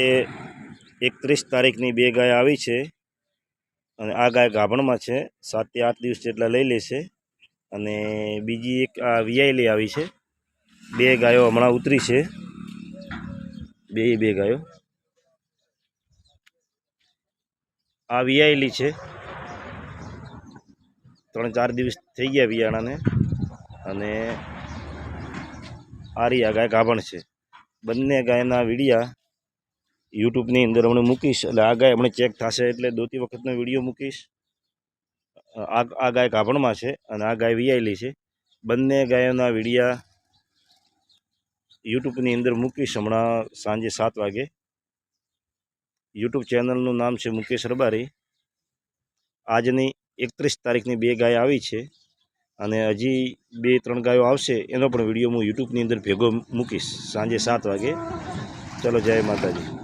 એ એકત્રીસ તારીખની બે ગાય આવી છે અને આ ગાય ગાભણમાં છે. સાતથી આઠ દિવસ જેટલા લઈ લેશે અને બીજી એક આ વીઆઈલી આવી છે. બે ગાયો હમણાં ઉતરી છે. બે બે ગાયો. આ વિયાયેલી છે. ત્રણ, ચાર દિવસ થઈ ગયા વિયાણાને અને આરી આ ગાય ગાભણ છે. બંને ગાયના વિડીયા યુટ્યુબની અંદર હમણાં મૂકીશ. એટલે આ ગાય હમણાં ચેક થશે એટલે દોતી વખતનો વીડિયો મૂકીશ. આ આ ગાય કાપણમાં છે અને આ ગાય વિયાયેલી છે. બંને ગાયોના વિડીયા યુટ્યુબની અંદર મૂકીશ હમણાં સાંજે સાત વાગે. યુટ્યુબ ચેનલનું નામ છે મુકેશ રબારી. આજની એકત્રીસ તારીખની બે ગાય આવી છે અને હજી બે, ત્રણ ગાયો આવશે એનો પણ વીડિયો હું યુટ્યુબની અંદર ભેગો મૂકીશ. સાંજે સાત વાગે. ચલો જય માતાજી.